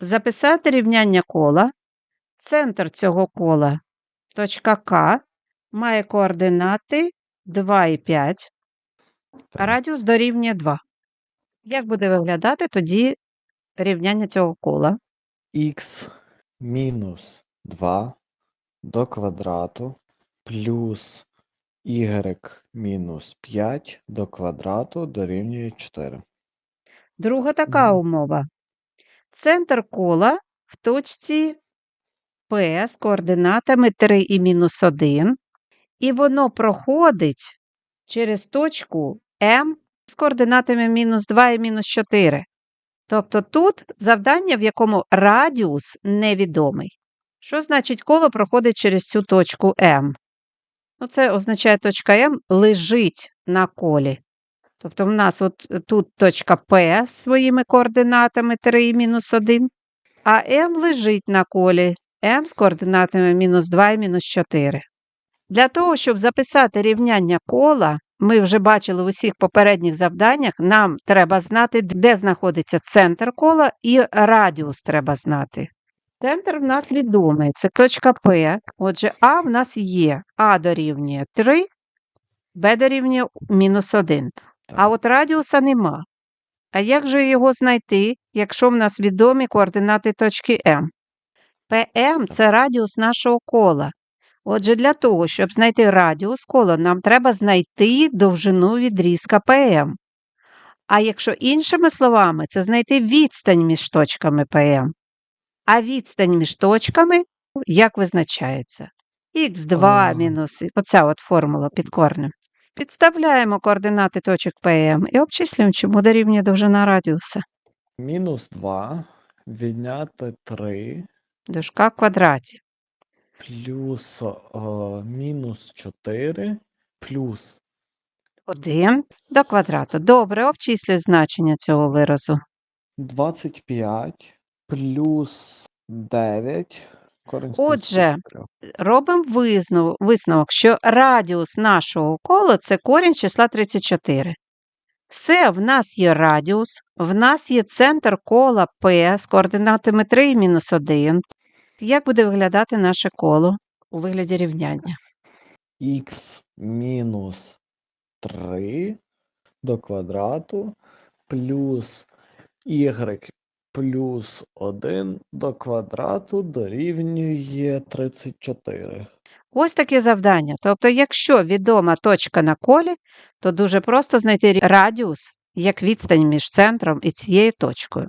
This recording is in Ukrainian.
записати рівняння кола. Центр цього кола, точка К, має координати 2 і 5, а радіус дорівнює 2. Як буде виглядати тоді рівняння цього кола? х мінус 2 до квадрату плюс y мінус 5 до квадрату дорівнює 4. Друга така умова. Центр кола в точці P з координатами 3 і мінус 1, і воно проходить через точку М з координатами мінус 2 і мінус 4. Тобто тут завдання, в якому радіус невідомий. Що значить коло проходить через цю точку М? Ну, це означає, точка М лежить на колі. Тобто в нас от тут точка П з своїми координатами 3 і мінус 1, а М лежить на колі М з координатами мінус 2 і мінус 4. Для того, щоб записати рівняння кола, ми вже бачили в усіх попередніх завданнях, нам треба знати, де знаходиться центр кола і радіус треба знати. Центр в нас відомий, це точка П. Отже, А в нас є. А дорівнює 3, Б дорівнює мінус 1. А от радіуса нема. А як же його знайти, якщо в нас відомі координати точки М? ПМ це радіус нашого кола. Отже, для того, щоб знайти радіус кола, нам треба знайти довжину відрізка ПМ. А якщо іншими словами, це знайти відстань між точками ПМ. А відстань між точками як визначається? Х2 А. мінус, оця от формула під корнем. Підставляємо координати точок ПМ і обчислюємо, чому дорівнює довжина радіуса. Мінус 2 відняти 3 Дужка в квадраті. плюс е, мінус 4 плюс 1 до квадрату. Добре, обчислюй значення цього виразу. 25 плюс 9 корінь з Отже, Робимо висновок, висновок, що радіус нашого кола це корінь числа 34. Все, в нас є радіус, в нас є центр кола P з координатами 3 і мінус 1. Як буде виглядати наше коло у вигляді рівняння? х мінус 3 до квадрату плюс y плюс 1 до квадрату дорівнює 34. Ось таке завдання. Тобто, якщо відома точка на колі, то дуже просто знайти радіус як відстань між центром і цією точкою.